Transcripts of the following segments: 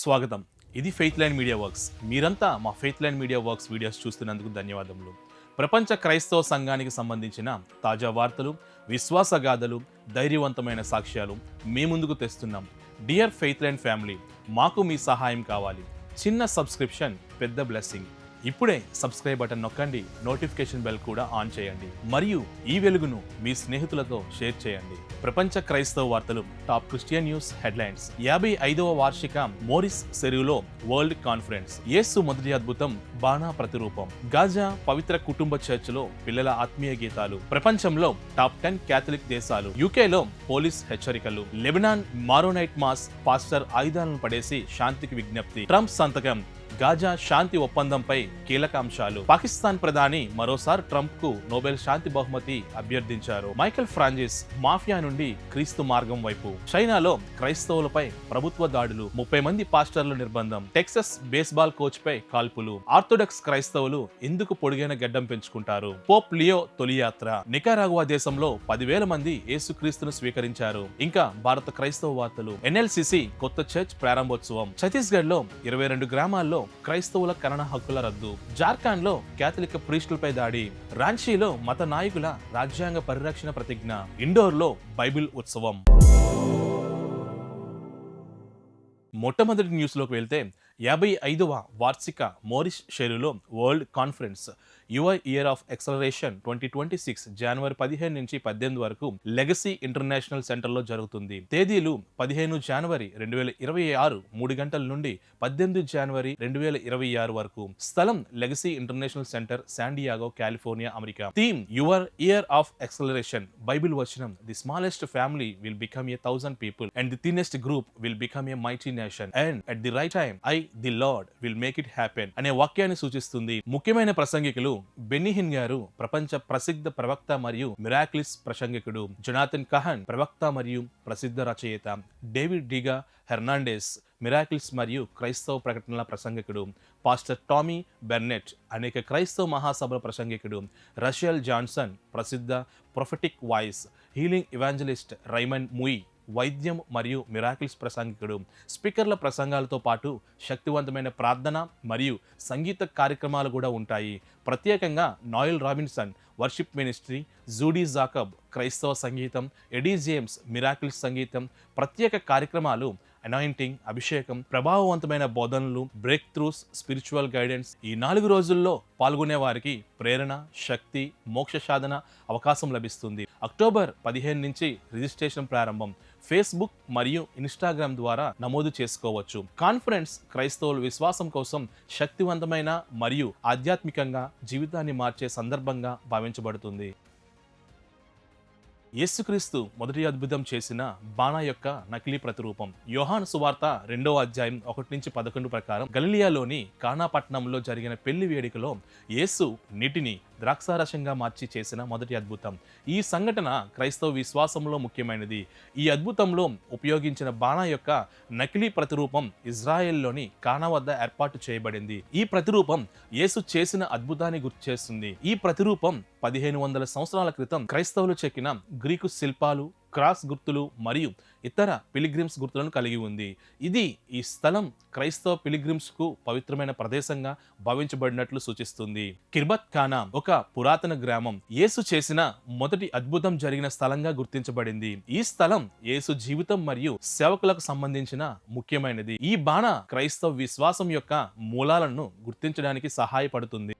స్వాగతం. ఇది faith line media works మీరంతా మా Faith Line Media Works videos చూస్తున్నందుకు ధన్యవాదములు. ప్రపంచ క్రైస్తవ సంఘానికి సంబంధించిన తాజా వార్తలు విశ్వాసగాథలు ధైర్యవంతమైన సాక్ష్యాలు మీ ముందుకు తెస్తున్నాం. డియర్ ఫెయిత్ లైన్ ఫ్యామిలీ మాకు మీ సహాయం కావాలి. చిన్న సబ్స్క్రిప్షన్ పెద్ద బ్లెస్సింగ్ ఇప్పుడే సబ్స్క్రైబ్ బటన్ నొక్కండి నోటిఫికేషన్ బెల్ కూడా ఆన్ చేయండి. మరియు ఈ వెలుగును మీ స్నేహితులతో షేర్ చేయండి. ప్రపంచ క్రైస్తవ వార్తలు టాప్ క్రిస్టియన్ న్యూస్ హెడ్లైన్స్. యాభై ఐదవ వార్షిక మోరిస్ సెరువులో వరల్డ్ కాన్ఫరెన్స్. యేసు మొదటి అద్భుతం బాణా ప్రతిరూపం. గాజా పవిత్ర కుటుంబ చర్చిలో పిల్లల ఆత్మీయ గీతాలు. ప్రపంచంలో టాప్ టెన్ క్యాథలిక్ దేశాలు. యూకేలో పోలీస్ హెచ్చరికలు. లెబనాన్ మారోనైట్ మాస్ పాస్టర్ ఆయుధాలను పడేసి శాంతికి విజ్ఞప్తి. ట్రంప్ సంతకం. గాజా శాంతి ఒప్పందంపై కీలక అంశాలు పాకిస్తాన్ ప్రధాని మరోసారి ట్రంప్కు నోబెల్ శాంతి బహుమతి అభ్యర్థించారు. మైకెల్ ఫ్రాంజిస్ మాఫియా నుండి క్రీస్తు మార్గం వైపు. చైనాలో క్రైస్తవులపై ప్రభుత్వ దాడులు ముప్పై మంది పాస్టర్ల నిర్బంధం టెక్సస్ బేస్బాల్ కోచ్ పై కాల్పులు. ఆర్థోడాక్స్ క్రైస్తవులు ఎందుకు పొడిగైన గడ్డం పెంచుకుంటారు? పోప్ లియో తొలి యాత్ర. నికారాగువా దేశంలో పదివేల మంది యేసుక్రీస్తును స్వీకరించారు. ఇంకా భారత క్రైస్తవ వార్తలు. ఎన్ఎల్సిసి కొత్త చర్చ్ ప్రారంభోత్సవం. ఛత్తీస్గఢ్లో ఇరవై రెండు గ్రామాల్లో క్రైస్తవుల కరణ హక్కుల రద్దు. జార్ఖండ్లో కేథలిక్ ప్రీస్టులపై దాడి. రాంచీలో మత నాయకుల రాజ్యాంగ పరిరక్షణ ప్రతిజ్ఞ. ఇండోర్లో బైబిల్ ఉత్సవం. మొట్టమొదటి న్యూస్లోకి వెళ్తే యాభై ఐదవ వార్షిక Morris షేరులో World Conference. Your year of acceleration twenty twenty six జనవరి పదిహేను నుంచి పద్దెనిమిది వరకు లెగసీ ఇంటర్నేషనల్ సెంటర్లో జరుగుతుంది. తేదీలు పదిహేను జనవరి రెండు వేల ఇరవై ఆరు మూడు గంటల నుండి పద్దెనిమిది జనవరి రెండు వేల ఇరవై ఆరు వరకు. స్థలం Legacy International Centre San Diego California America. Theme your year of acceleration. Bible వచనం the smallest family will become a thousand people and the thinnest group will become a mighty nation and at the right time I the Lord will make it happen అనే వాక్యాన్ని సూచిస్తుంది. ముఖ్యమైన ప్రసంగికులు బెన్నిహిన్ గారు ప్రపంచ ప్రసిద్ధ ప్రవక్త మరియు మిరాక్లిస్ ప్రసంగికుడు. జొనాథన్ కహన్ ప్రవక్త మరియు ప్రసిద్ధ రచయిత. డేవిడ్ డిగా హెర్నాండెస్ మిరాకిల్స్ మరియు క్రైస్తవ ప్రకటనల ప్రసంగికుడు. పాస్టర్ టామీ బెర్నెట్ అనేక క్రైస్తవ మహాసభల ప్రసంగికుడు. రషియల్ జాన్సన్ ప్రసిద్ధ ప్రొఫెటిక్ వాయిస్. హీలింగ్ ఇవాంజలిస్ట్ రైమన్ ముయి వైద్యం మరియు మిరాకిల్స్ ప్రసంగికుడు. స్పీకర్ల ప్రసంగాలతో పాటు శక్తివంతమైన ప్రార్థన మరియు సంగీత కార్యక్రమాలు కూడా ఉంటాయి. ప్రత్యేకంగా Noel Robinson worship ministry Judy Jacob క్రైస్తవ సంగీతం ఎడీ జేమ్స్ మిరాకిల్స్ సంగీతం ప్రత్యేక కార్యక్రమాలు అనాయింటింగ్ అభిషేకం ప్రభావవంతమైన బోధనలు బ్రేక్ త్రూస్ స్పిరిచువల్ గైడెన్స్ ఈ నాలుగు రోజుల్లో పాల్గొనే వారికి ప్రేరణ శక్తి మోక్ష సాధన అవకాశం లభిస్తుంది. అక్టోబర్ పదిహేను నుంచి రిజిస్ట్రేషన్ ప్రారంభం. ఫేస్బుక్ మరియు ఇన్స్టాగ్రామ్ ద్వారా నమోదు చేసుకోవచ్చు. కాన్ఫరెన్స్ క్రైస్తవుల విశ్వాసం కోసం శక్తివంతమైన మరియు ఆధ్యాత్మికంగా జీవితాన్ని మార్చే సందర్భంగా భావించబడుతుంది. యేసుక్రీస్తు మొదటి అద్భుతం చేసిన బాణా యొక్క నకిలీ ప్రతిరూపం. యోహాను సువార్త రెండవ అధ్యాయం ఒకటి నుంచి పదకొండు ప్రకారం గలిలియాలోని కానాపట్నంలో జరిగిన పెళ్ళి వేడుకలో యేసు నీటిని ద్రాక్షారసంగా మార్చి చేసిన మొదటి అద్భుతం. ఈ సంఘటన క్రైస్తవ విశ్వాసంలో ముఖ్యమైనది. ఈ అద్భుతంలో ఉపయోగించిన బాణా యొక్క నకిలీ ప్రతిరూపం ఇజ్రాయెల్లోని కానా వద్ద ఏర్పాటు చేయబడింది. ఈ ప్రతిరూపం యేసు చేసిన అద్భుతాన్ని గుర్తు చేస్తుంది. ఈ ప్రతిరూపం పదిహేను వందల సంవత్సరాల క్రితం క్రైస్తవులు చెక్కిన గ్రీకు శిల్పాలు క్రాస్ గుర్తులు మరియు ఇతర పిలిగ్రిమ్స్ గుర్తులను కలిగి ఉంది. ఇది ఈ స్థలం క్రైస్తవ పిలిగ్రిమ్స్కు పవిత్రమైన ప్రదేశంగా భావించబడినట్లు సూచిస్తుంది. కిర్బత్ ఖానా ఒక పురాతన గ్రామం. యేసు చేసిన మొదటి అద్భుతం జరిగిన స్థలంగా గుర్తించబడింది. ఈ స్థలం యేసు జీవితం మరియు సేవకులకు సంబంధించిన ముఖ్యమైనది. ఈ బాణ క్రైస్తవ విశ్వాసం యొక్క మూలాలను గుర్తించడానికి సహాయపడుతుంది.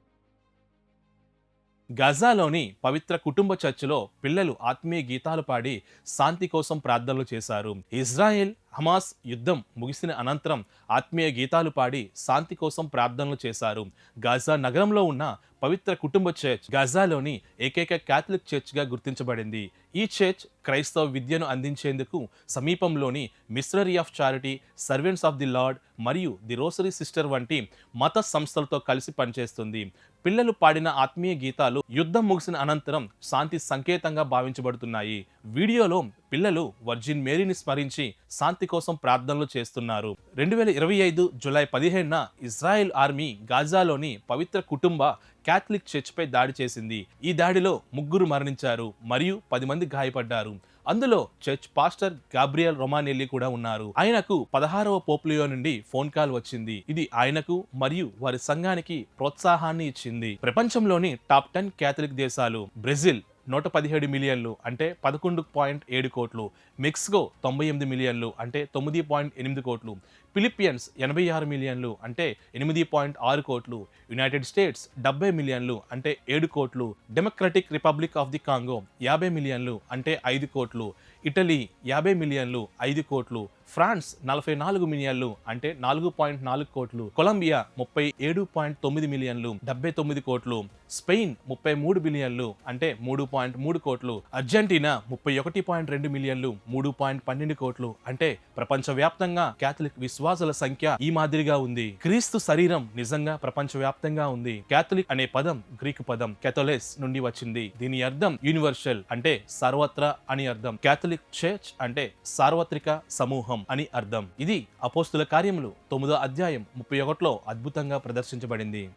గజాలోని పవిత్ర కుటుంబ చర్చిలో పిల్లలు ఆత్మీయ గీతాలు పాడి శాంతి కోసం ప్రార్థనలు చేశారు. ఇజ్రాయెల్ హమాస్ యుద్ధం ముగిసిన అనంతరం ఆత్మీయ గీతాలు పాడి శాంతి కోసం ప్రార్థనలు చేశారు. గాజా నగరంలో ఉన్న పవిత్ర కుటుంబ చర్చ్ గాజాలోని ఏకైక క్యాథలిక్ చర్చ్గా గుర్తించబడింది. ఈ చర్చ్ క్రైస్తవ విద్యను అందించేందుకు సమీపంలోని Missionary of Charity Servants of the Lord and the Rosary Sister వంటి మత సంస్థలతో కలిసి పనిచేస్తుంది. పిల్లలు పాడిన ఆత్మీయ గీతాలు యుద్ధం ముగిసిన అనంతరం శాంతి సంకేతంగా భావించబడుతున్నాయి. వీడియోలో పిల్లలు వర్జిన్ మేరీని స్మరించి శాంతి కోసం ప్రార్థనలు చేస్తున్నారు. రెండు వేల ఇరవై ఐదు జులై పదిహేనున ఇజ్రాయెల్ ఆర్మీ గాజాలోని పవిత్ర కుటుంబ క్యాథలిక్ చర్చ్పై దాడి చేసింది. ఈ దాడిలో ముగ్గురు మరణించారు మరియు పది మంది గాయపడ్డారు. అందులో చర్చ్ పాస్టర్ గాబ్రియల్ రొమానెల్లి కూడా ఉన్నారు. ఆయనకు పదహారవ పోప్లియో నుండి ఫోన్ కాల్ వచ్చింది. ఇది ఆయనకు మరియు వారి సంఘానికి ప్రోత్సాహాన్ని ఇచ్చింది. ప్రపంచంలోని టాప్ టెన్ క్యాథలిక్ దేశాలు బ్రెజిల్ నూట పదిహేడు మిలియన్లు అంటే పదకొండు పాయింట్ ఏడు కోట్లు. మెక్సికో తొంభై ఎనిమిది మిలియన్లు అంటే తొమ్మిది పాయింట్ ఎనిమిది కోట్లు. ఫిలిప్పియన్స్ ఎనభై ఆరు మిలియన్లు అంటే ఎనిమిది పాయింట్ ఆరు కోట్లు. యునైటెడ్ స్టేట్స్ డెబ్బై మిలియన్లు అంటే ఏడు కోట్లు. Democratic Republic of the Congo యాభై మిలియన్లు అంటే ఐదు కోట్లు. ఇటలీ యాభై మిలియన్లు ఐదు కోట్లు. ఫ్రాన్స్ నలభై నాలుగు మిలియన్లు అంటే నాలుగు పాయింట్ నాలుగు కోట్లు. కొలంబియా ముప్పై ఏడు పాయింట్ తొమ్మిది మిలియన్లు డెబ్బై తొమ్మిది కోట్లు. స్పెయిన్ ముప్పై మూడు బిలియన్లు అంటే మూడు పాయింట్ మూడు కోట్లు. అర్జెంటీనా ముప్పై ఒకటి పాయింట్ రెండు మిలియన్లు మూడు పాయింట్ పన్నెండు కోట్లు. అంటే ప్రపంచవ్యాప్తంగా క్యాథలిక్ విశ్వాసుల సంఖ్య ఈ మాదిరిగా ఉంది. క్రీస్తు శరీరం నిజంగా ప్రపంచవ్యాప్తంగా ఉంది. క్యాథలిక్ అనే పదం గ్రీకు పదం కెథోలెస్ నుండి వచ్చింది. దీని అర్థం యూనివర్సల్ అంటే సర్వత్రా అని అర్థం. క్యాథలిక్ చర్చ్ అంటే సార్వత్రిక సమూహం. అని అర్థం. ఇది అపోస్తుల కార్యములు. తొమ్మిదో అధ్యాయం ముప్పై ఒకటిలో అద్భుతంగా ప్రదర్శించబడింది.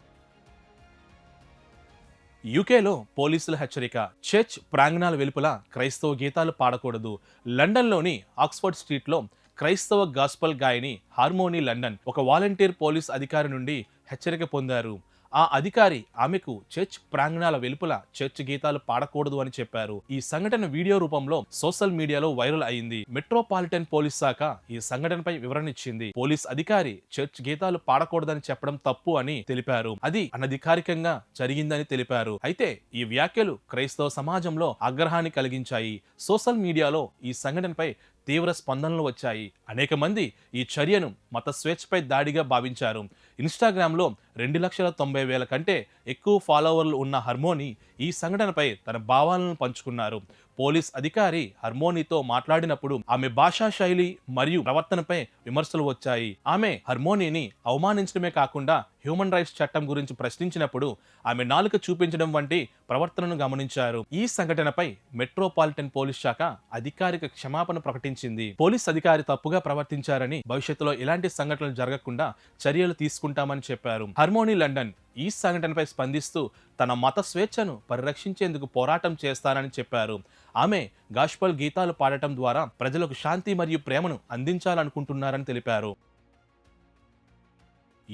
యూకేలో పోలీసుల హెచ్చరిక. చర్చ్ ప్రాంగణాల వెలుపల క్రైస్తవ గీతాలు పాడకూడదు. లండన్లోని ఆక్స్ఫర్డ్ స్ట్రీట్లో క్రైస్తవ గాస్పల్ గాయని హార్మోనీ లండన్ ఒక వాలంటీర్ పోలీస్ అధికారి నుండి హెచ్చరిక పొందారు. ఆ అధికారి ఆమెకు చర్చ్ ప్రాంగణాల వెలుపల చర్చ్ గీతాలు పాడకూడదు అని చెప్పారు. ఈ సంఘటన వీడియో రూపంలో సోషల్ మీడియాలో వైరల్ అయింది. మెట్రోపాలిటన్ పోలీస్ శాఖ ఈ సంఘటనపై వివరణ ఇచ్చింది. పోలీస్ అధికారి చర్చ్ గీతాలు పాడకూడదని చెప్పడం తప్పు అని తెలిపారు. అది అనధికారికంగా జరిగిందని తెలిపారు. అయితే ఈ వ్యాఖ్యలు క్రైస్తవ సమాజంలో ఆగ్రహాన్ని కలిగించాయి. సోషల్ మీడియాలో ఈ సంఘటనపై తీవ్ర స్పందనలు వచ్చాయి. అనేక మంది ఈ చర్యను మత స్వేచ్ఛపై దాడిగా భావించారు. ఇన్స్టాగ్రామ్లో రెండు లక్షల తొంభై వేల కంటే ఎక్కువ ఫాలోవర్లు ఉన్న హర్మోని ఈ సంఘటనపై తన భావాలను పంచుకున్నారు. పోలీస్ అధికారి హర్మోనీతో మాట్లాడినప్పుడు ఆమె భాషా శైలి మరియు ప్రవర్తనపై విమర్శలు వచ్చాయి. ఆమె హర్మోనీని అవమానించడమే కాకుండా హ్యూమన్ రైట్స్ చట్టం గురించి ప్రశ్నించినప్పుడు ఆమె నాలుక చూపించడం వంటి ప్రవర్తనను గమనించారు. ఈ సంఘటనపై మెట్రోపాలిటన్ పోలీస్ శాఖ అధికారిక క్షమాపణ ప్రకటించింది. పోలీస్ అధికారి తప్పుగా ప్రవర్తించారని భవిష్యత్తులో ఇలాంటి సంఘటనలు జరగకుండా చర్యలు తీసుకుంటామని చెప్పారు. హర్మోనీ లండన్ ఈ సంఘటనపై స్పందిస్తూ తన మత స్వేచ్ఛను పరిరక్షించేందుకు పోరాటం చేస్తానని చెప్పారు. ఆమె గాష్పల్ గీతాలు పాడటం ద్వారా ప్రజలకు శాంతి మరియు ప్రేమను అందించాలనుకుంటున్నారని తెలిపారు.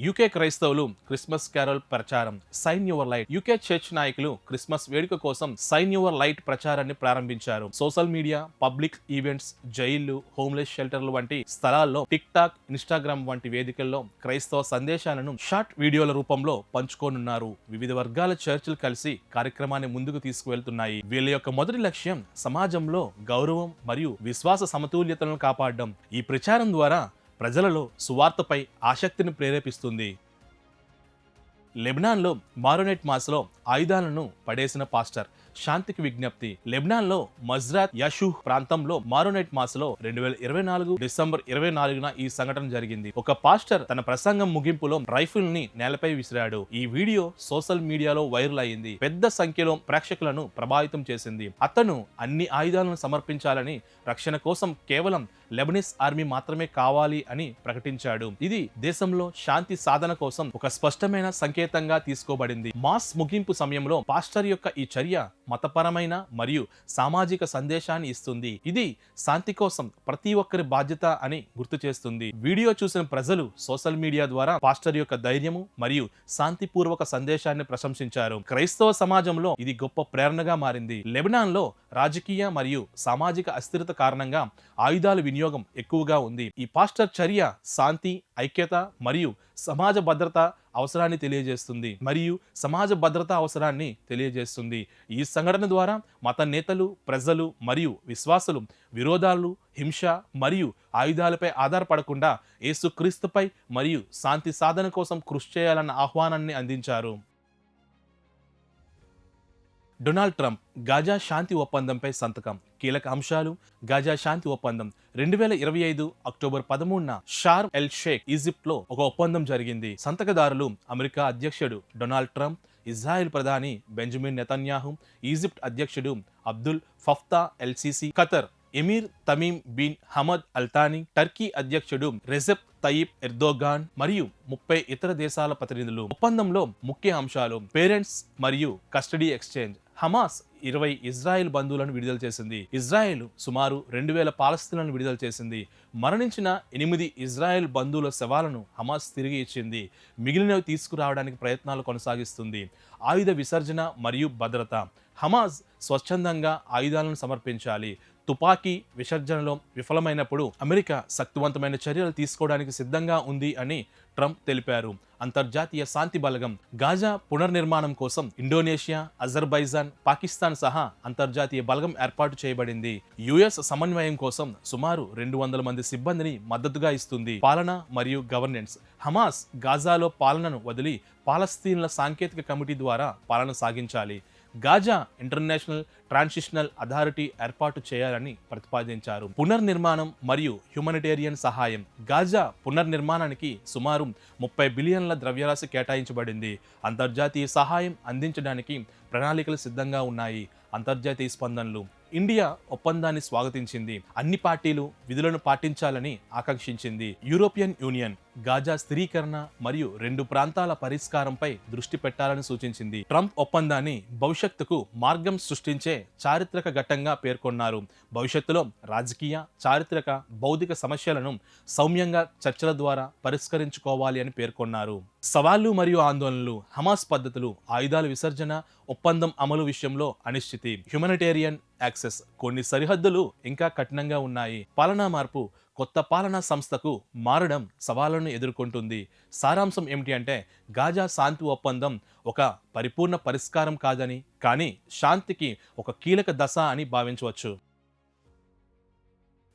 యూకే క్రైస్తవులు క్రిస్మస్ క్యారల్ ప్రచారం sign your light. UK church నాయకులు క్రిస్మస్ వేడుక కోసం సైన్ యువర్ లైట్ ప్రచారాన్ని ప్రారంభించారు. సోషల్ మీడియా పబ్లిక్ ఈవెంట్స్ జైళ్ళు హోమ్లెస్ షెల్టర్లు వంటి స్థలాల్లో టిక్ టాక్ ఇన్స్టాగ్రామ్ వంటి వేదికల్లో క్రైస్తవ సందేశాలను షార్ట్ వీడియోల రూపంలో పంచుకోనున్నారు. వివిధ వర్గాల చర్చిలు కలిసి కార్యక్రమాన్ని ముందుకు తీసుకువెళ్తున్నాయి. వీళ్ళ యొక్క మొదటి లక్ష్యం సమాజంలో గౌరవం మరియు విశ్వాస సమతుల్యతలను కాపాడడం. ఈ ప్రచారం ద్వారా ప్రజలలో సువార్తపై ఆసక్తిని ప్రేరేపిస్తుంది. లెబనాన్లో మారోనెట్ మాస్లో ఆయుధాలను పడేసిన పాస్టర్. శాంతికి విజ్ఞప్తి లెబనాన్లో మజ్రాత్ యషూహ్ ప్రాంతంలో మారోనెట్ మాసలో రెండు వేల ఇరవై నాలుగు డిసెంబర్ ఇరవై నాలుగున ఈ సంఘటన జరిగింది. ఒక పాస్టర్ తన ప్రసంగం ముగింపులో రైఫిల్ని నేలపై విసిరాడు. ఈ వీడియో సోషల్ మీడియాలో వైరల్ అయింది. పెద్ద సంఖ్యలో ప్రేక్షకులను ప్రభావితం చేసింది. అతను అన్ని ఆయుధాలను సమర్పించాలని రక్షణ కోసం కేవలం లెబనీస్ ఆర్మీ మాత్రమే కావాలి అని ప్రకటించాడు. ఇది దేశంలో శాంతి సాధన కోసం ఒక స్పష్టమైన సంకేతంగా తీసుకోబడింది. మాస్ ముగింపు సమయంలో పాస్టర్ యొక్క ఈ చర్య మతపరమైన మరియు సామాజిక సందేశాన్ని ఇస్తుంది. ఇది శాంతి కోసం ప్రతి ఒక్కరి బాధ్యత అని గుర్తు చేస్తుంది. వీడియో చూసిన ప్రజలు సోషల్ మీడియా ద్వారా పాస్టర్ యొక్క ధైర్యము మరియు శాంతిపూర్వక సందేశాన్ని ప్రశంసించారు. క్రైస్తవ సమాజంలో ఇది గొప్ప ప్రేరణగా మారింది. లెబనాన్లో రాజకీయ మరియు సామాజిక అస్థిరత కారణంగా ఆయుధాలు వినియోగం వినియోగం ఎక్కువగా ఉంది. ఈ పాస్టర్ చర్య శాంతి ఐక్యత మరియు సమాజ భద్రత అవసరాన్ని తెలియజేస్తుంది. మరియు సమాజ భద్రత అవసరాన్ని తెలియజేస్తుంది. ఈ సంఘటన ద్వారా మత నేతలు ప్రజలు మరియు విశ్వాసులు విరోధాలు హింస మరియు ఆయుధాలపై ఆధారపడకుండా యేసుక్రీస్తుపై మరియు శాంతి సాధన కోసం కృషి చేయాలన్న ఆహ్వానాన్ని అందించారు. డొనాల్డ్ ట్రంప్ గాజా శాంతి ఒప్పందంపై సంతకం. కీలక అంశాలు గాజా శాంతి ఒప్పందం. రెండు వేల ఇరవై ఐదు అక్టోబర్ పదమూడున షార్ ఎల్ షేక్ ఈజిప్ట్లో ఒక ఒప్పందం జరిగింది. సంతకదారులు అమెరికా అధ్యక్షుడు డొనాల్డ్ ట్రంప్ ఇజ్రాయెల్ ప్రధాని బెంజమిన్ నెతన్యాహు ఈజిప్ట్ అధ్యక్షుడు Abdul Fattah El Sisi Qatar Emir Tamim bin Hamad Al Thani Turkey అధ్యక్షుడు రెజెప్ తయీబ్ ఎర్దోగాన్ మరియు ముప్పై ఇతర దేశాల ప్రతినిధులు. ఒప్పందంలో ముఖ్య అంశాలు పేరెంట్స్ మరియు కస్టడీ ఎక్స్చేంజ్ హమాస్ ఇరవై ఇజ్రాయెల్ బంధువులను విడుదల చేసింది. ఇజ్రాయెల్ సుమారు రెండు వేల పాలస్తీన్లను విడుదల చేసింది. మరణించిన ఎనిమిది ఇజ్రాయెల్ బంధువుల శవాలను హమాస్ తిరిగి ఇచ్చింది. మిగిలినవి తీసుకురావడానికి ప్రయత్నాలు కొనసాగిస్తుంది. ఆయుధ విసర్జన మరియు భద్రత. హమాజ్ స్వచ్ఛందంగా ఆయుధాలను సమర్పించాలి. తుపాకీ విసర్జనలో విఫలమైనప్పుడు అమెరికా శక్తివంతమైన చర్యలు తీసుకోవడానికి సిద్ధంగా ఉంది అని ట్రంప్ తెలిపారు. అంతర్జాతీయ శాంతి బలగం గాజా పునర్నిర్మాణం కోసం ఇండోనేషియా అజర్బైజాన్ పాకిస్తాన్ సహా అంతర్జాతీయ బలగం ఏర్పాటు చేయబడింది. యుఎస్ సమన్వయం కోసం సుమారు రెండు వందల మంది సిబ్బందిని మద్దతుగా ఇస్తుంది. పాలన మరియు గవర్నెన్స్. హమాస్ గాజాలో పాలనను వదిలి పాలస్తీన్ల సాంకేతిక కమిటీ ద్వారా పాలన సాగించాలి. గాజా ఇంటర్నేషనల్ ట్రాన్సిషనల్ అథారిటీ ఏర్పాటు చేయాలని ప్రతిపాదించారు. పునర్నిర్మాణం మరియు హ్యూమనిటేరియన్ సహాయం. గాజా పునర్నిర్మాణానికి సుమారు ముప్పై బిలియన్ల ద్రవ్యరాశి కేటాయించబడింది. అంతర్జాతీయ సహాయం అందించడానికి ప్రణాళికలు సిద్ధంగా ఉన్నాయి. అంతర్జాతీయ స్పందనలు. ఇండియా ఒప్పందాన్ని స్వాగతించింది. అన్ని పార్టీలు విధులను పాటించాలని ఆకాంక్షించింది. European union. గాజా స్థిరీకరణ మరియు రెండు ప్రాంతాల పరిష్కారంపై దృష్టి పెట్టాలని సూచించింది. ట్రంప్ ఒప్పందాన్ని భవిష్యత్తుకు మార్గం సృష్టించే చారిత్రక ఘట్టంగా పేర్కొన్నారు. భవిష్యత్తులో రాజకీయ చారిత్రక భౌతిక సమస్యలను సౌమ్యంగా చర్చల ద్వారా పరిష్కరించుకోవాలి అని పేర్కొన్నారు. సవాళ్ళు మరియు ఆందోళనలు హమాస్ పద్ధతులు ఆయుధాల విసర్జన ఒప్పందం అమలు విషయంలో అనిశ్చితి. హ్యుమనిటేరియన్ యాక్సెస్ కొన్ని సరిహద్దులు ఇంకా కఠినంగా ఉన్నాయి. పాలనా మార్పు కొత్త పాలనా సంస్థకు మారడం సవాళ్ళను ఎదుర్కొంటుంది. సారాంశం ఏమిటి అంటే గాజా శాంతి ఒప్పందం ఒక పరిపూర్ణ పరిష్కారం కాదని కానీ శాంతికి ఒక కీలక దశ అని భావించవచ్చు.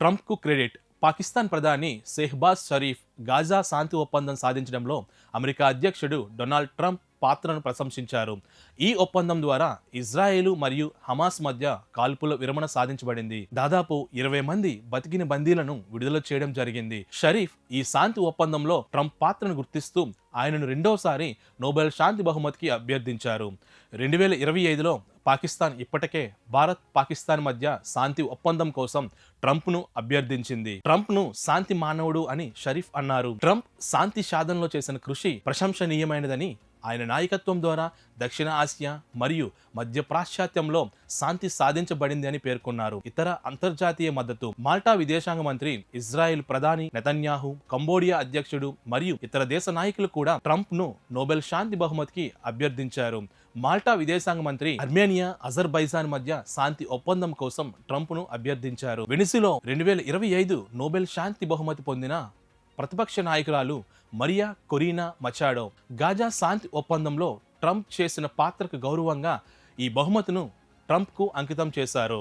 ట్రంప్కు క్రెడిట్. పాకిస్తాన్ ప్రధాని సెహ్బాజ్ షరీఫ్ గాజా శాంతి ఒప్పందం సాధించడంలో అమెరికా అధ్యక్షుడు డొనాల్డ్ ట్రంప్ పాత్రను ప్రశంసించారు. ఈ ఒప్పందం ద్వారా ఇజ్రాయేలు మరియు హమాస్ మధ్య కాల్పుల విరమణ సాధించబడింది. దాదాపు ఇరవై మంది బతికిన బందీలను విడుదల చేయడం జరిగింది. షరీఫ్ ఈ శాంతి ఒప్పందంలో ట్రంప్ పాత్రను గుర్తిస్తూ ఆయనను రెండోసారి నోబెల్ శాంతి బహుమతికి అభ్యర్థించారు. రెండు వేల ఇరవై ఐదులో పాకిస్తాన్ ఇప్పటికే భారత్ పాకిస్తాన్ మధ్య శాంతి ఒప్పందం కోసం ట్రంప్ను అభ్యర్థించింది. ట్రంప్ను శాంతి మానవుడు అని షరీఫ్ అన్నారు. ట్రంప్ శాంతి సాధనలో చేసిన కృషి ప్రశంసనీయమైనదని ఆయన నాయకత్వం ద్వారా దక్షిణ ఆసియా మరియు మధ్య ప్రాశ్చాత్యంలో శాంతి సాధించబడింది అని పేర్కొన్నారు. ఇతర అంతర్జాతీయ మద్దతు మాల్టా విదేశాంగ మంత్రి ఇజ్రాయెల్ ప్రధాని నెతన్యాహు కంబోడియా అధ్యక్షుడు మరియు ఇతర దేశ నాయకులు కూడా ట్రంప్ను నోబెల్ శాంతి బహుమతికి అభ్యర్థించారు. మాల్టా విదేశాంగ మంత్రి అర్మేనియా అజర్బైజాన్ మధ్య శాంతి ఒప్పందం కోసం ట్రంప్ను అభ్యర్థించారు. వెనిసిలో రెండు వేల ఇరవై ఐదు నోబెల్ శాంతి బహుమతి పొందిన ప్రతిపక్ష నాయకురాలు మరియా కొరీనా మచాడో. గాజా శాంతి ఒప్పందంలో ట్రంప్ చేసిన పాత్రకు గౌరవంగా ఈ బహుమతిను ట్రంప్కు అంకితం చేశారు.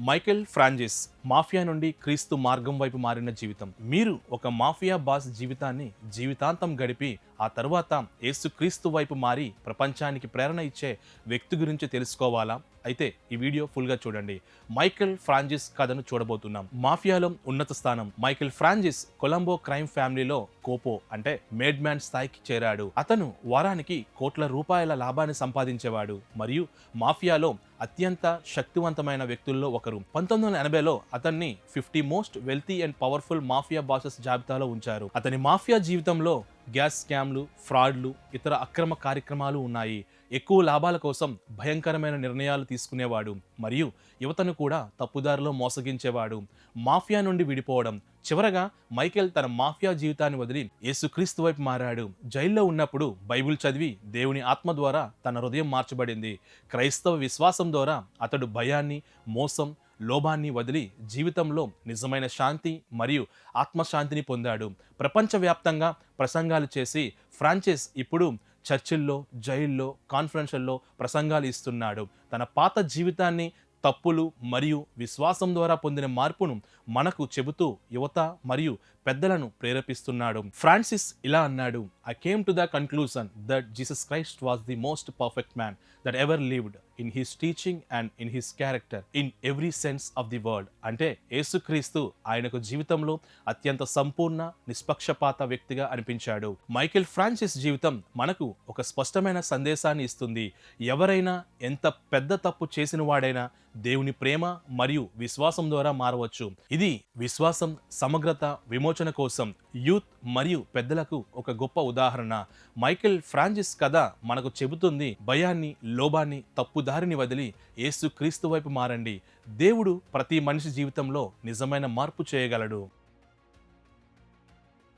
మైకెల్ ఫ్రాంజిస్ మాఫియా నుండి క్రీస్తు మార్గం వైపు మారిన జీవితం. మీరు ఒక మాఫియా బాస్ జీవితాన్ని జీవితాంతం గడిపి ఆ తర్వాత యేసుక్రీస్తు వైపు మారి ప్రపంచానికి ప్రేరణ ఇచ్చే వ్యక్తి గురించి తెలుసుకోవాలా? అయితే ఈ వీడియో ఫుల్గా చూడండి. మైకెల్ ఫ్రాంజిస్ కథను చూడబోతున్నాం. మాఫియాలో ఉన్నత స్థానం. మైకెల్ ఫ్రాంజిస్ కొలంబో క్రైమ్ ఫ్యామిలీలో కోపో అంటే మేడ్ మ్యాన్ స్థాయికి చేరాడు. అతను వారానికి కోట్ల రూపాయల లాభాన్ని సంపాదించేవాడు. మరియు మాఫియాలో అత్యంత శక్తివంతమైన వ్యక్తుల్లో ఒకరు. పంతొమ్మిది వందల ఎనభైలో అతన్ని fifty most wealthy and powerful mafia bosses జాబితాలో ఉంచారు. అతని మాఫియా జీవితంలో గ్యాస్ స్కామ్లు ఫ్రాడ్లు ఇతర అక్రమ కార్యక్రమాలు ఉన్నాయి. ఎక్కువ లాభాల కోసం భయంకరమైన నిర్ణయాలు తీసుకునేవాడు మరియు యువతను కూడా తప్పుదారిలో మోసగించేవాడు. మాఫియా నుండి విడిపోవడం. చివరగా మైకేల్ తన మాఫియా జీవితాన్ని వదిలి యేసుక్రీస్తు వైపు మారాడు. జైల్లో ఉన్నప్పుడు బైబిల్ చదివి దేవుని ఆత్మ ద్వారా తన హృదయం మార్చబడింది. క్రైస్తవ విశ్వాసం ద్వారా అతడు భయాన్ని మోసం లోభాన్ని వదిలి జీవితంలో నిజమైన శాంతి మరియు ఆత్మశాంతిని పొందాడు. ప్రపంచవ్యాప్తంగా ప్రసంగాలు చేసి ఫ్రాంచైజ్ ఇప్పుడు చర్చిల్లో జైల్లో కాన్ఫరెన్షల్లో ప్రసంగాలు ఇస్తున్నాడు. తన పాత జీవితాన్ని తప్పులు మరియు విశ్వాసం ద్వారా పొందిన మార్పును మనకు చెబుతూ యువత మరియు పెద్దలను ప్రేరేపిస్తున్నాడు. ఫ్రాన్సిస్ ఇలా అన్నాడు I came to the conclusion that Jesus Christ was the most perfect man that ever lived in his teaching and in his character in every sense of the world అంటే యేసుక్రీస్తు ఆయనకు జీవితంలో అత్యంత సంపూర్ణ నిష్పక్షపాత వ్యక్తిగా అనిపించాడు. మైకేల్ ఫ్రాన్సిస్ జీవితం మనకు ఒక స్పష్టమైన సందేశాన్ని ఇస్తుంది. ఎవరైనా ఎంత పెద్ద తప్పు చేసిన వాడైనా దేవుని ప్రేమ మరియు విశ్వాసం ద్వారా మారవచ్చు. ఇది విశ్వాసం సమగ్రత విమోచన కోసం యూత్ మరియు పెద్దలకు ఒక గొప్ప ఉదాహరణ. మైకేల్ ఫ్రాన్సిస్ కథ మనకు చెబుతుంది భయాన్ని లోభాన్ని తప్పుదారిని వదిలి ఏసు క్రీస్తు వైపు మారండి. దేవుడు ప్రతి మనిషి జీవితంలో నిజమైన మార్పు చేయగలడు.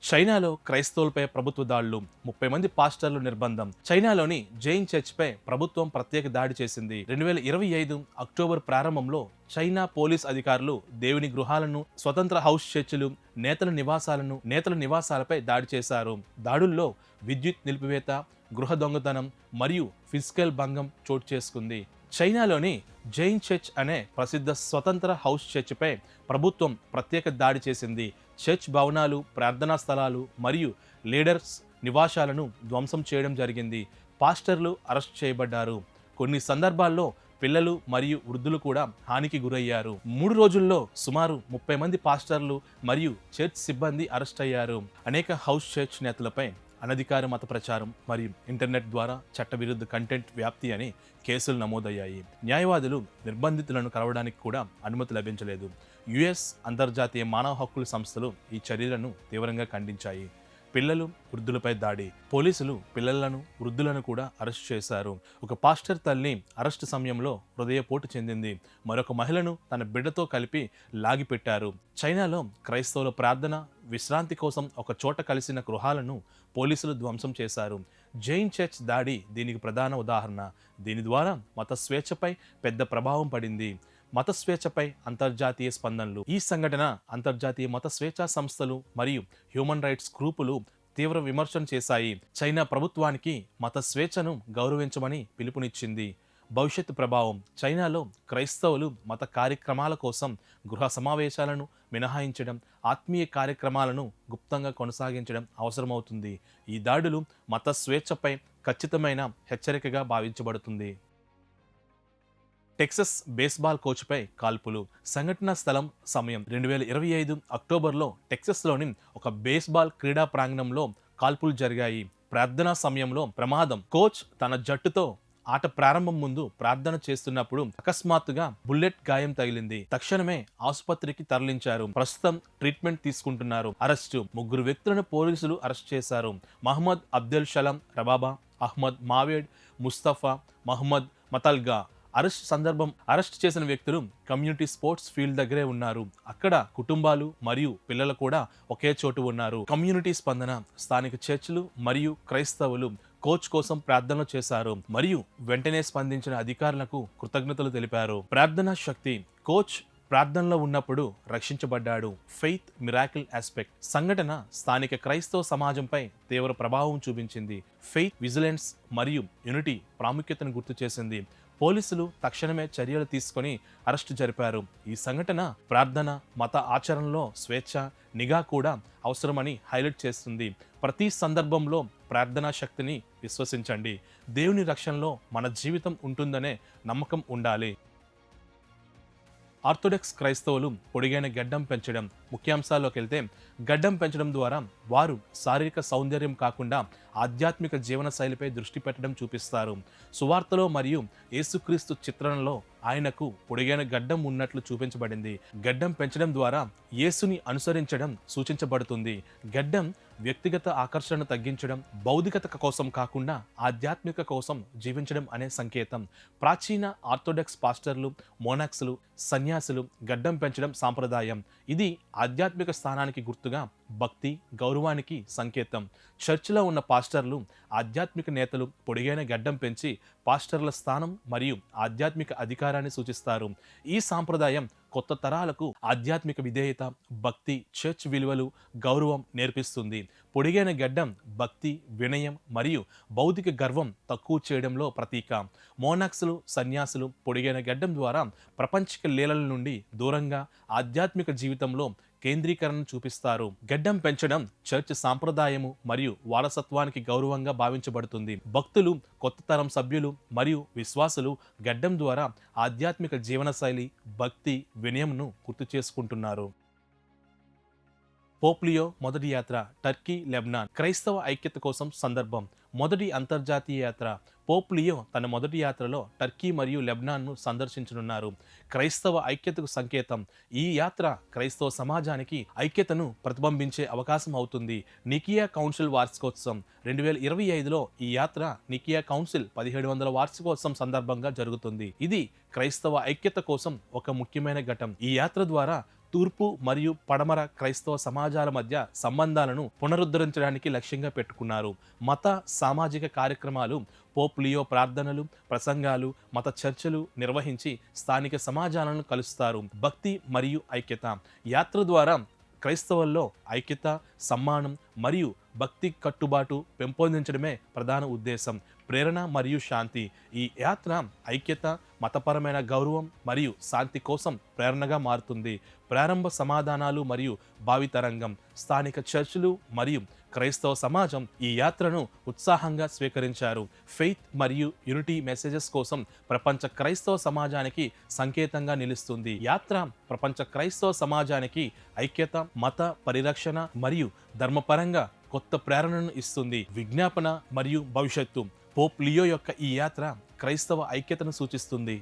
చైనాలో క్రైస్తవులపై ప్రభుత్వ దాడులు ముప్పై మంది పాస్టర్లు నిర్బంధం. చైనాలోని జైన్ చర్చ్పై ప్రభుత్వం ప్రత్యేక దాడి చేసింది. రెండు వేల ఇరవై ఐదు అక్టోబర్ ప్రారంభంలో చైనా పోలీస్ అధికారులు దేవుని గృహాలను స్వతంత్ర హౌస్ చర్చిలు నేతల నివాసాలను నేతల నివాసాలపై దాడి చేశారు. దాడుల్లో విద్యుత్ నిలిపివేత గృహ దొంగతనం మరియు ఫిజికల్ భంగం చోటు చేసుకుంది. చైనాలోని జైన్ చర్చ్ అనే ప్రసిద్ధ స్వతంత్ర హౌస్ చర్చ్పై ప్రభుత్వం ప్రత్యేక దాడి చేసింది. చర్చ్ భవనాలు ప్రార్థనా స్థలాలు మరియు లీడర్స్ నివాసాలను ధ్వంసం చేయడం జరిగింది. పాస్టర్లు అరెస్ట్ చేయబడ్డారు. కొన్ని సందర్భాల్లో పిల్లలు మరియు వృద్ధులు కూడా హానికి గురయ్యారు. మూడు రోజుల్లో సుమారు ముప్పై మంది పాస్టర్లు మరియు చర్చ్ సిబ్బంది అరెస్ట్ అయ్యారు. అనేక హౌస్ చర్చ్ నేతలపై అనధికార మత ప్రచారం మరియు ఇంటర్నెట్ ద్వారా చట్టవిరుద్ధ కంటెంట్ వ్యాప్తి అని కేసులు నమోదయ్యాయి. న్యాయవాదులు నిర్బంధితులను కలవడానికి కూడా అనుమతి లభించలేదు. యుఎస్ అంతర్జాతీయ మానవ హక్కుల సంస్థలు ఈ చర్యలను తీవ్రంగా ఖండించాయి. పిల్లలు వృద్ధులపై దాడి. పోలీసులు పిల్లలను వృద్ధులను కూడా అరెస్ట్ చేశారు. ఒక పాస్టర్ తల్లి అరెస్ట్ సమయంలో హృదయపోటు చెందింది. మరొక మహిళను తన బిడ్డతో కలిపి లాగిపెట్టారు. చైనాలో క్రైస్తవుల ప్రార్థన విశ్రాంతి కోసం ఒక చోట కలిసిన గృహాలను పోలీసులు ధ్వంసం చేశారు. జైన్ చర్చ్ దాడి దీనికి ప్రధాన ఉదాహరణ. దీని ద్వారా మత స్వేచ్ఛపై పెద్ద ప్రభావం పడింది. మత స్వేచ్ఛపై అంతర్జాతీయ స్పందనలు. ఈ సంఘటన అంతర్జాతీయ మత స్వేచ్ఛా సంస్థలు మరియు హ్యూమన్ రైట్స్ గ్రూపులు తీవ్ర విమర్శన చేశాయి. చైనా ప్రభుత్వానికి మత స్వేచ్ఛను గౌరవించమని పిలుపునిచ్చింది. భవిష్యత్తు ప్రభావం. చైనాలో క్రైస్తవులు మత కార్యక్రమాల కోసం గృహ సమావేశాలను మినహాయించడం ఆత్మీయ కార్యక్రమాలను గుప్తంగా కొనసాగించడం అవసరమవుతుంది. ఈ దాడులు మత స్వేచ్ఛపై ఖచ్చితమైన హెచ్చరికగా భావించబడుతుంది. టెక్సస్ బేస్బాల్ కోచ్పై కాల్పులు. సంఘటన స్థలం సమయం. రెండు వేల ఇరవై ఐదు అక్టోబర్లో టెక్సస్లోని ఒక బేస్బాల్ క్రీడా ప్రాంగణంలో కాల్పులు జరిగాయి. ప్రార్థనా సమయంలో ప్రమాదం. కోచ్ తన జట్టుతో ఆట ప్రారంభం ముందు ప్రార్థన చేస్తున్నప్పుడు అకస్మాత్తుగా బుల్లెట్ గాయం తగిలింది. తక్షణమే ఆసుపత్రికి తరలించారు. ప్రస్తుతం ట్రీట్మెంట్ తీసుకుంటున్నారు. అరెస్టు. ముగ్గురు వ్యక్తులను పోలీసులు అరెస్ట్ చేశారు. Mohammed Abdul Shalam Rababa Ahmed Mawed Mustafa Mohammed Matalga arrest సందర్భం అరెస్ట్ చేసిన వ్యక్తులు కమ్యూనిటీ స్పోర్ట్స్ ఫీల్డ్ దగ్గరే ఉన్నారు. అక్కడ కుటుంబాలు మరియు పిల్లలు కూడా ఒకే చోటు ఉన్నారు. కమ్యూనిటీ స్పందన స్థానిక చర్చిలు మరియు క్రైస్తవులు కోచ్ కోసం ప్రార్థనలు చేశారు మరియు వెంటనే స్పందించిన అధికారులకు కృతజ్ఞతలు తెలిపారు. ప్రార్థనా శక్తి కోచ్ ప్రార్థనలో ఉన్నప్పుడు రక్షించబడ్డాడు. ఫెయిత్ మిరాకిల్ ఆస్పెక్ట్ సంఘటన స్థానిక క్రైస్తవ సమాజంపై తీవ్ర ప్రభావం చూపించింది. ఫెయిత్ విజిలెన్స్ మరియు యూనిటీ ప్రాముఖ్యతను గుర్తు చేసింది. పోలీసులు తక్షణమే చర్యలు తీసుకొని అరెస్టు జరిపారు. ఈ సంఘటన ప్రార్థన మత ఆచరణలో స్వేచ్ఛ నిఘా కూడా అవసరమని హైలైట్ చేస్తుంది. ప్రతి సందర్భంలో ప్రార్థనా శక్తిని విశ్వసించండి. దేవుని రక్షణలో మన జీవితం ఉంటుందనే నమ్మకం ఉండాలి. ఆర్థోడాక్స్ క్రైస్తవులు పొడిగైన గడ్డం పెంచడం ముఖ్యాంశాల్లోకి వెళ్తే గడ్డం పెంచడం ద్వారా వారు శారీరక సౌందర్యం కాకుండా ఆధ్యాత్మిక జీవన శైలిపై దృష్టి పెట్టడం చూపిస్తారు. సువార్తలో మరియు యేసుక్రీస్తు చిత్రణలో ఆయనకు పొడిగైన గడ్డం ఉన్నట్లు చూపించబడింది. గడ్డం పెంచడం ద్వారా యేసుని అనుసరించడం సూచించబడుతుంది. గడ్డం వ్యక్తిగత ఆకర్షణను తగ్గించడం భౌతికత కోసం కాకుండా ఆధ్యాత్మిక కోసం జీవించడం అనే సంకేతం. ప్రాచీన ఆర్థోడాక్స్ పాస్టర్లు మోనాక్స్లు సన్యాసులు గడ్డం పెంచడం సాంప్రదాయం. ఇది ఆధ్యాత్మిక స్థానానికి గుర్తుగా భక్తి గౌరవానికి సంకేతం. చర్చిలో ఉన్న పాస్టర్లు ఆధ్యాత్మిక నేతలు పొడిగైన గడ్డం పెంచి పాస్టర్ల స్థానం మరియు ఆధ్యాత్మిక అధికారాన్ని సూచిస్తారు. ఈ సాంప్రదాయం కొత్త తరాలకు ఆధ్యాత్మిక విధేయత భక్తి చర్చ్ విలువలు గౌరవం నేర్పిస్తుంది. పొడిగైన గడ్డం భక్తి వినయం మరియు భౌతిక గర్వం తక్కువ చేయడంలో ప్రతీక. మోనాక్సులు సన్యాసులు పొడిగైన గడ్డం ద్వారా ప్రపంచిక లీలల నుండి దూరంగా ఆధ్యాత్మిక జీవితంలో కేంద్రీకరణ చూపిస్తారు. గడ్డం పెంచడం చర్చ్ సాంప్రదాయము మరియు వారసత్వానికి గౌరవంగా భావించబడుతుంది. భక్తులు కొత్త తరం సభ్యులు మరియు విశ్వాసులు గడ్డం ద్వారా ఆధ్యాత్మిక జీవనశైలి భక్తి వినయంను గుర్తు చేసుకుంటున్నారు. పోప్లియో మొదటి యాత్ర టర్కీ లెబనాన్ క్రైస్తవ ఐక్యత కోసం సందర్భం. మొదటి అంతర్జాతీయ యాత్ర పోప్లియో తన మొదటి యాత్రలో టర్కీ మరియు లెబనాన్ను సందర్శించనున్నారు. క్రైస్తవ ఐక్యతకు సంకేతం ఈ యాత్ర క్రైస్తవ సమాజానికి ఐక్యతను ప్రతిబింబించే అవకాశం అవుతుంది. నికియా కౌన్సిల్ వార్షికోత్సవం రెండు వేల ఇరవై ఐదులో ఈ యాత్ర నికియా కౌన్సిల్ పదిహేడు వందల వార్షికోత్సవం సందర్భంగా జరుగుతుంది. ఇది క్రైస్తవ ఐక్యత కోసం ఒక ముఖ్యమైన ఘటం. ఈ యాత్ర ద్వారా తూర్పు మరియు పడమర క్రైస్తవ సమాజాల మధ్య సంబంధాలను పునరుద్ధరించడానికి లక్ష్యంగా పెట్టుకున్నారు. మత సామాజిక కార్యక్రమాలు పోప్ లియో ప్రార్థనలు ప్రసంగాలు మత చర్చలు నిర్వహించి స్థానిక సమాజాలను కలుస్తారు. భక్తి మరియు ఐక్యత. యాత్ర ద్వారా క్రైస్తవుల్లో ఐక్యత సమ్మానం మరియు భక్తి కట్టుబాటు పెంపొందించడమే ప్రధాన ఉద్దేశం. ప్రేరణ మరియు శాంతి. ఈ యాత్ర ఐక్యత మతపరమైన గౌరవం మరియు శాంతి కోసం ప్రేరణగా మారుతుంది. ప్రారంభ సమాధానాలు మరియు భావితరంగం స్థానిక చర్చిలు మరియు క్రైస్తవ సమాజం ఈ యాత్రను ఉత్సాహంగా స్వీకరించారు. ఫెయిత్ మరియు యూనిటీ మెసేజెస్ కోసం ప్రపంచ క్రైస్తవ సమాజానికి సంకేతంగా నిలుస్తుంది. యాత్ర ప్రపంచ క్రైస్తవ సమాజానికి ఐక్యత మత పరిరక్షణ మరియు ధర్మపరంగా కొత్త ప్రేరణను ఇస్తుంది. విజ్ఞాపన మరియు భవిష్యత్తు పోప్ లియో యొక్క ఈ యాత్ర క్రైస్తవ ఐక్యతను సూచిస్తుంది.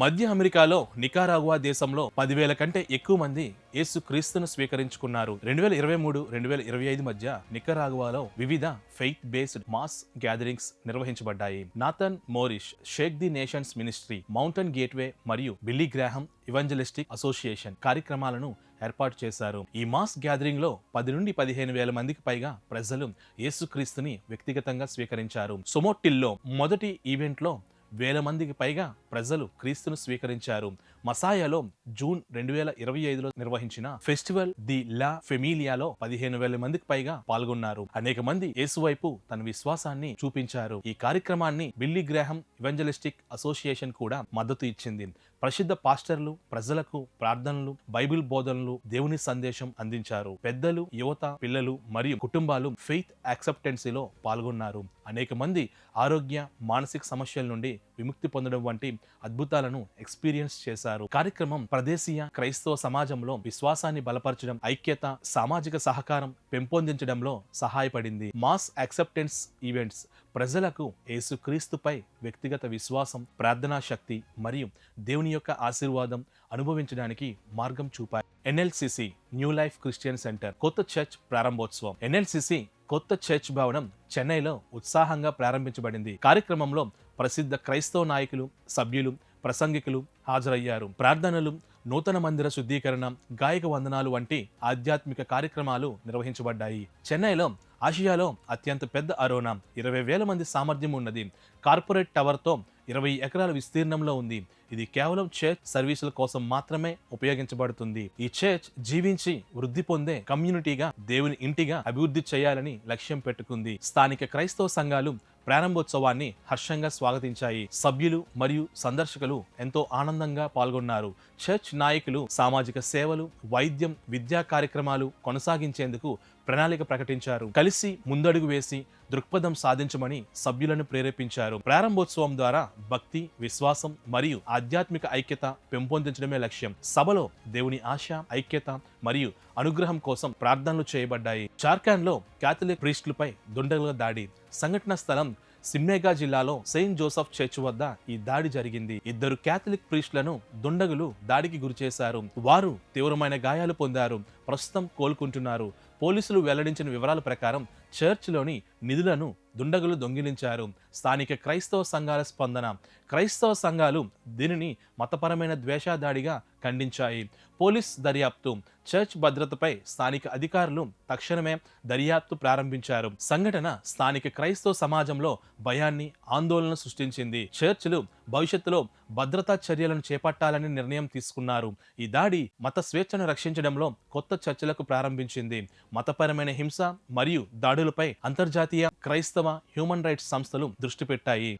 మధ్య అమెరికాలో నికారాగువా దేశంలో పదివేల కంటే ఎక్కువ మంది యేసు క్రీస్తును స్వీకరించుకున్నారు. రెండు వేల ఇరవై మూడు రెండు వేల ఇరవై ఐదు మధ్య నికరాగువాలో వివిధ faith based mass gatherings నిర్వహించబడ్డాయి. Nathan Morris Shake the Nations Ministry Mountain Gateway మరియు బిల్లీ గ్రాహం ఇవంజలిస్టిక్ అసోసియేషన్ కార్యక్రమాలను ఏర్పాటు చేశారు. ఈ మాస్ గ్యాదరింగ్లో పది నుండి పదిహేను వేల మందికి పైగా ప్రజలు యేసుక్రీస్తుని వ్యక్తిగతంగా స్వీకరించారు. సొమోటిల్లో మొదటి ఈవెంట్లో వేల మందికి పైగా ప్రజలు క్రీస్తును స్వీకరించారు. మసాయాలో జూన్ రెండు వేల ఇరవై ఐదులో నిర్వహించిన ఫెస్టివల్ ది లా ఫెమిలియాలో పదిహేను వేల మందికి పైగా పాల్గొన్నారు. అనేక మంది యేసువైపు తన విశ్వాసాన్ని చూపించారు. ఈ కార్యక్రమాన్ని బిల్లీ గ్రాహం ఇవెంజలిస్టిక్ అసోసియేషన్ కూడా మద్దతు ఇచ్చింది. ప్రసిద్ధ పాస్టర్లు ప్రజలకు ప్రార్థనలు బైబిల్ బోధనలు దేవుని సందేశం అందించారు. పెద్దలు యువత పిల్లలు మరియు కుటుంబాలు ఫెయిత్ యాక్సెప్టెన్సీలో పాల్గొన్నారు. అనేక మంది ఆరోగ్య మానసిక సమస్యల నుండి విముక్తి పొందడం వంటి అద్భుతాలను ఎక్స్పీరియన్స్ చేశారు. కార్యక్రమం ప్రదేశీయ క్రైస్తవ సమాజంలో విశ్వాసాన్ని బలపరచడం ఐక్యత సామాజిక సహకారం పెంపొందించడంలో సహాయపడింది. మాస్ యాక్సెప్టెన్స్ ఈవెంట్స్ ప్రజలకు యేసుక్రీస్తుపై వ్యక్తిగత విశ్వాసం ప్రార్థనా శక్తి మరియు దేవుని యొక్క ఆశీర్వాదం అనుభవించడానికి మార్గం చూపాయి. NLCC New Life Christian Center కొత్త చర్చ్ ప్రారంభోత్సవం. ఎన్ఎల్సిసి కొత్త చర్చ్ భవనం చెన్నైలో ఉత్సాహంగా ప్రారంభించబడింది. కార్యక్రమంలో ప్రసిద్ధ క్రైస్తవ నాయకులు సభ్యులు ప్రసంగికులు హాజరయ్యారు. ప్రార్థనలు నూతన మందిర శుద్ధీకరణ గాయక వందనాలు వంటి ఆధ్యాత్మిక కార్యక్రమాలు నిర్వహించబడ్డాయి. చెన్నైలో ఆసియాలో అత్యంత పెద్ద అరోనా ఇరవై వేల మంది సామర్థ్యం ఉన్నది. కార్పొరేట్ టవర్తో ఇరవై ఎకరాల విస్తీర్ణంలో ఉంది. ఇది కేవలం చర్చ్ సర్వీసుల కోసం మాత్రమే ఉపయోగించబడుతుంది. ఈ చర్చ్ జీవించి వృద్ధి పొందే కమ్యూనిటీగా దేవుని ఇంటిగా అభివృద్ధి చేయాలని లక్ష్యం పెట్టుకుంది. స్థానిక క్రైస్తవ సంఘాలు ప్రారంభోత్సవాన్ని హర్షంగా స్వాగతించాయి. సభ్యులు మరియు సందర్శకులు ఎంతో ఆనందంగా పాల్గొన్నారు. చర్చ్ నాయకులు సామాజిక సేవలు వైద్యం విద్యా కార్యక్రమాలు కొనసాగించేందుకు ప్రణాళిక ప్రకటించారు. కలిసి ముందడుగు వేసి దృక్పథం సాధించమని సభ్యులను ప్రేరేపించారు. ప్రారంభోత్సవం ద్వారా భక్తి విశ్వాసం మరియు ఆధ్యాత్మిక ఐక్యత పెంపొందించడమే లక్ష్యం. సభలో దేవుని ఆశ ఐక్యత మరియు అనుగ్రహం కోసం ప్రార్థనలు చేయబడ్డాయి. జార్ఖండ్లో క్యాథలిక్ ప్రీస్టులపై దుండగుల దాడి. సంఘటన స్థలం సిమ్నేగా జిల్లాలో సెయింట్ జోసఫ్ చర్చ్ వద్ద ఈ దాడి జరిగింది. ఇద్దరు క్యాథలిక్ ప్రీస్టులను దుండగులు దాడికి గురిచేశారు. వారు తీవ్రమైన గాయాలు పొందారు. ప్రస్తుతం కోలుకుంటున్నారు. పోలీసులు వెల్లడించిన వివరాల ప్రకారం చర్చ్లోని నిధులను దుండగులు దొంగిలించారు. స్థానిక క్రైస్తవ సంఘాల స్పందన. క్రైస్తవ సంఘాలు దీనిని మతపరమైన ద్వేషాదాడిగా ఖండించాయి. పోలీస్ దర్యాప్తు. చర్చ్ భద్రతపై స్థానిక అధికారులు తక్షణమే దర్యాప్తు ప్రారంభించారు. సంఘటన స్థానిక క్రైస్తవ సమాజంలో భయాన్ని ఆందోళన సృష్టించింది. చర్చ్లు భవిష్యత్తులో భద్రతా చర్యలను చేపట్టాలని నిర్ణయం తీసుకున్నారు. ఈ దాడి మత స్వేచ్ఛను రక్షించడంలో కొత్త చర్చలకు ప్రారంభించింది. మతపరమైన హింస మరియు దాడులపై అంతర్జాతీయ క్రైస్తవ హ్యూమన్ రైట్స్ సంస్థలు దృష్టి పెట్టాయి.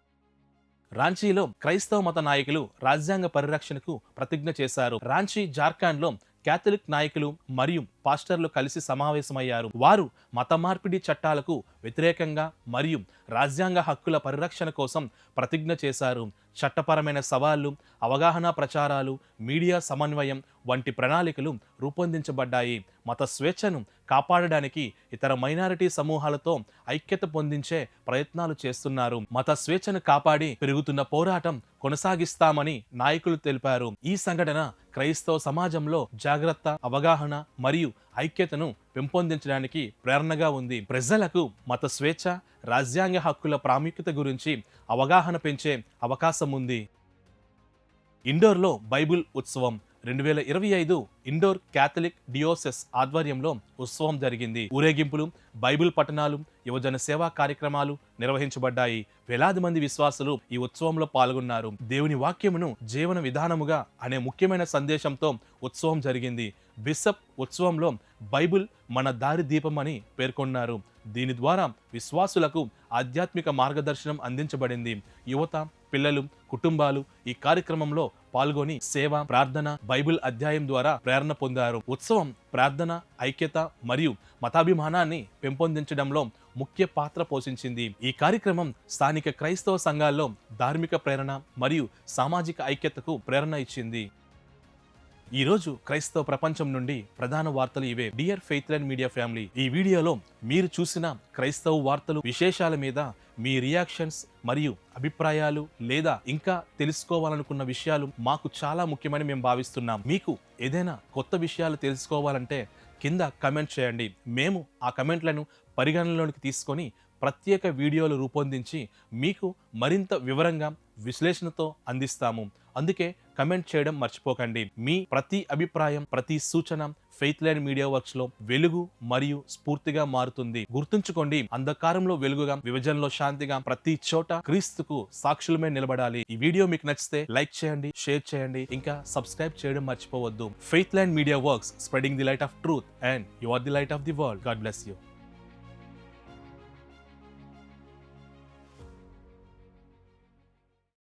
రాంచీలో క్రైస్తవ మత నాయకులు రాజ్యాంగ పరిరక్షణకు ప్రతిజ్ఞ చేశారు. రాంచీ జార్ఖండ్లో క్యాథలిక్ నాయకులు మరియు పాస్టర్లు కలిసి సమావేశమయ్యారు. వారు మత మార్పిడి చట్టాలకు వ్యతిరేకంగా మరియు రాజ్యాంగ హక్కుల పరిరక్షణ కోసం ప్రతిజ్ఞ చేశారు. చట్టపరమైన సవాళ్ళు అవగాహన ప్రచారాలు మీడియా సమన్వయం వంటి ప్రణాళికలు రూపొందించబడ్డాయి. మత స్వేచ్ఛను కాపాడడానికి ఇతర మైనారిటీ సమూహాలతో ఐక్యత పొందించే ప్రయత్నాలు చేస్తున్నారు. మత స్వేచ్ఛను కాపాడి పెరుగుతున్న పోరాటం కొనసాగిస్తామని నాయకులు తెలిపారు. ఈ సంఘటన క్రైస్తవ సమాజంలో జాగ్రత్త అవగాహన మరియు ఐక్యతను పెంపొందించడానికి ప్రేరణగా ఉంది. ప్రజలకు మత స్వేచ్ఛ రాజ్యాంగ హక్కుల ప్రాముఖ్యత గురించి అవగాహన పెంచే అవకాశం ఉంది. ఇండోర్లో బైబిల్ ఉత్సవం రెండు వేల ఇరవై ఐదు ఇండోర్ క్యాథలిక్ డియోసెస్ ఆధ్వర్యంలో ఉత్సవం జరిగింది. ఊరేగింపులు బైబిల్ పఠనాలు యువజన సేవా కార్యక్రమాలు నిర్వహించబడ్డాయి. వేలాది మంది విశ్వాసులు ఈ ఉత్సవంలో పాల్గొన్నారు. దేవుని వాక్యమును జీవన విధానముగా అనే ముఖ్యమైన సందేశంతో ఉత్సవం జరిగింది. బిషప్ ఉత్సవంలో బైబిల్ మన దారి దీపం అని పేర్కొన్నారు. దీని ద్వారా విశ్వాసులకు ఆధ్యాత్మిక మార్గదర్శనం అందించబడింది. యువత పిల్లలు కుటుంబాలు ఈ కార్యక్రమంలో పాల్గొని సేవ ప్రార్థన బైబిల్ అధ్యాయం ద్వారా ప్రేరణ పొందారు. ఉత్సవం ప్రార్థన ఐక్యత మరియు మతాభిమానాన్ని పెంపొందించడంలో ముఖ్య పాత్ర పోషించింది. ఈ కార్యక్రమం స్థానిక క్రైస్తవ సంఘాల్లో ధార్మిక ప్రేరణ మరియు సామాజిక ఐక్యతకు ప్రేరణ ఇచ్చింది. ఈ రోజు క్రైస్తవ ప్రపంచం నుండి ప్రధాన వార్తలు ఇవే. Dear Faith Line Media family ఈ వీడియోలో మీరు చూసిన క్రైస్తవ వార్తలు విశేషాల మీద మీ రియాక్షన్స్ మరియు అభిప్రాయాలు లేదా ఇంకా తెలుసుకోవాలనుకున్న విషయాలు మాకు చాలా ముఖ్యమని మేము భావిస్తున్నాం. మీకు ఏదైనా కొత్త విషయాలు తెలుసుకోవాలంటే కింద కమెంట్ చేయండి. మేము ఆ కమెంట్లను పరిగణనలోకి తీసుకొని ప్రత్యేక వీడియోలు రూపొందించి మీకు మరింత వివరంగా విశ్లేషణతో అందిస్తాము. అందుకే కమెంట్ చేయడం మర్చిపోకండి. మీ ప్రతి అభిప్రాయం ప్రతి సూచన ఫెయిత్ లైన్ మీడియా వర్క్స్లో వెలుగు మరియు స్ఫూర్తిగా మారుతుంది. గుర్తుంచుకోండి అంధకారంలో వెలుగుగా విభజనలో శాంతిగా ప్రతి చోట క్రీస్తుకు సాక్షులమే నిలబడాలి. ఈ వీడియో మీకు నచ్చితే లైక్ చేయండి షేర్ చేయండి ఇంకా సబ్స్క్రైబ్ చేయడం మర్చిపోవద్దు. Faith Line Media Works spreading the light of truth and you are the light of the world. God bless you.